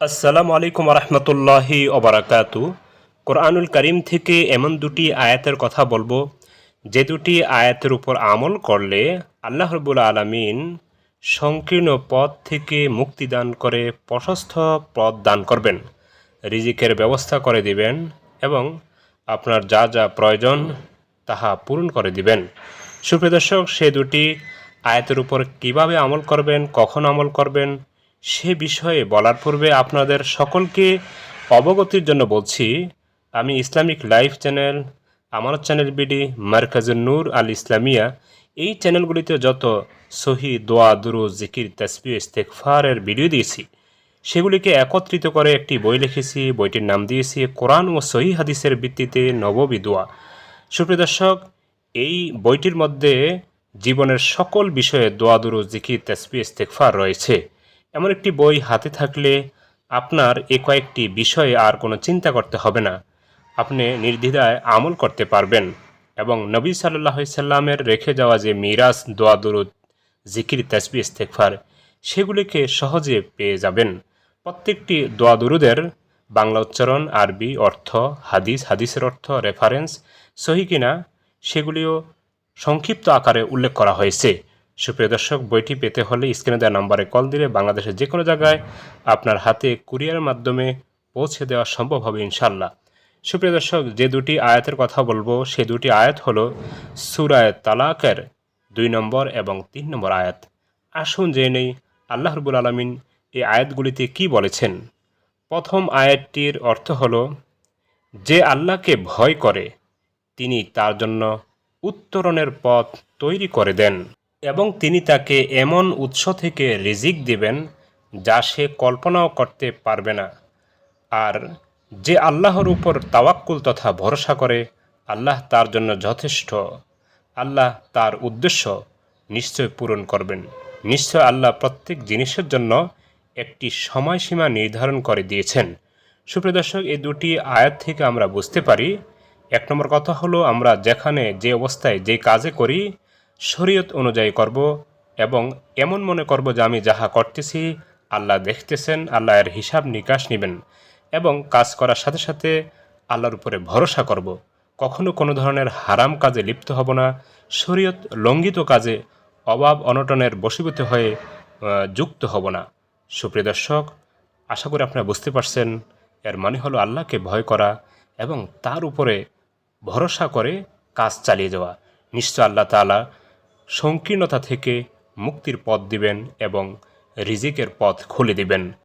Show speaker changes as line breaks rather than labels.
আসসালামু আলাইকুম রহমতুল্লাহি ওবরাকাতু। কোরআনুল করিম থেকে এমন দুটি আয়াতের কথা বলব, যে দুটি আয়াতের উপর আমল করলে আল্লাহ রবুল আলমিন সংকীর্ণ পথ থেকে মুক্তি দান করে প্রশস্ত পথ দান করবেন, রিজিকের ব্যবস্থা করে দিবেন এবং আপনার যা যা প্রয়োজন তাহা পূরণ করে দিবেন। সুপ্রিয় দর্শক, সে দুটি আয়াতের উপর কীভাবে আমল করবেন, কখন আমল করবেন সে বিষয়ে বলার পূর্বে আপনাদের সকলকে অবগতির জন্য বলছি, আমি ইসলামিক লাইফ চ্যানেল, আমার চ্যানেল বিডি মার্কাজুল নূর আল ইসলামিয়া। এই চ্যানেলগুলিতে যত সহি দোয়া দুরু জিকির তসবি ইস্তেকফারের ভিডিও দিয়েছি, সেগুলিকে একত্রিত করে একটি বই লিখেছি, বইটির নাম দিয়েছি, কোরআন ও সহি হাদিসের ভিত্তিতে নববী দোয়া। সুপ্রিয় দর্শক, এই বইটির মধ্যে জীবনের সকল বিষয়ে দোয়া দুরু জিকির তসবি ইস্তেকফার রয়েছে। এমন একটি বই হাতে থাকলে আপনার এ কয়েকটি বিষয়ে আর কোনো চিন্তা করতে হবে না। আপনি নির্দ্বিধায় আমল করতে পারবেন এবং নবী সাল্লাহ সাল্লামের রেখে যাওয়া যে মিরাজ, দোয়া, দুরুদ, জিকির তসবি ইস্তেকফার সেগুলিকে সহজে পেয়ে যাবেন। প্রত্যেকটি দোয়াদুরুদের বাংলা উচ্চারণ, আরবি অর্থ, হাদিস, হাদিসের অর্থ রেফারেন্স সহি কিনা, সেগুলিও সংক্ষিপ্ত আকারে উল্লেখ করা হয়েছে। সুপ্রিয় দর্শক, বইটি পেতে হলে স্ক্রিনে দেওয়া নম্বরে কল দিলে বাংলাদেশের যে কোনো জায়গায় আপনার হাতে কুরিয়ারের মাধ্যমে পৌঁছে দেওয়া সম্ভব হবে ইনশাল্লাহ সুপ্রিয় দর্শক, যে দুটি আয়াতের কথা বলব, সে দুটি আয়াত হল সুরায় তালাকের দুই নম্বর এবং তিন নম্বর আয়াত। আসুন জেনে নেই, আল্লাহ রবুল আলমিন এই আয়াতগুলিতে কি বলেছেন? প্রথম আয়াতটির অর্থ হলো, যে আল্লাহকে ভয় করে, তিনি তার জন্য উত্তরণের পথ তৈরি করে দেন। এবং তিনি তাকে এমন উৎস থেকে রিজিক দিবেন যা সে কল্পনাও করতে পারবে না। আর যে আল্লাহর উপর তাওয়াক্কুল তথা ভরসা করে, আল্লাহ তার জন্য যথেষ্ট। আল্লাহ তার উদ্দেশ্য নিশ্চয় পূরণ করবেন। নিশ্চয় আল্লাহ প্রত্যেক জিনিসের জন্য একটি সময়সীমা নির্ধারণ করে দিয়েছেন। সুপ্রিয় দর্শক, এই দুটি আয়াত থেকে আমরা বুঝতে পারি, এক নম্বর কথা হলো আমরা যেখানে যে অবস্থায় যে কাজে করি শরীয়ত অনুযায়ী করব এবং এমন মনে করব যে আমি যাহা করতেছি, আল্লাহ দেখতেছেন, আল্লাহ এর হিসাব নিকাশ নেবেন এবং কাজ করার সাথে সাথে আল্লাহর উপরে ভরসা করব। কখনো কোনো ধরনের হারাম কাজে লিপ্ত হব না। শরীয়ত লঙ্ঘিত কাজে অভাব অনটনের বশীভূত হয়ে যুক্ত হব না। সুপ্রিয় দর্শক, আশা করি আপনারা বুঝতে পারছেন, এর মানে হলো আল্লাহকে ভয় করা এবং তার উপরে ভরসা করে কাজ চালিয়ে যাওয়া। নিশ্চয় আল্লাহ তাআলা সংকীর্ণতা থেকে মুক্তির পথ দিবেন এবং রিজিকের পথ খুলে দিবেন।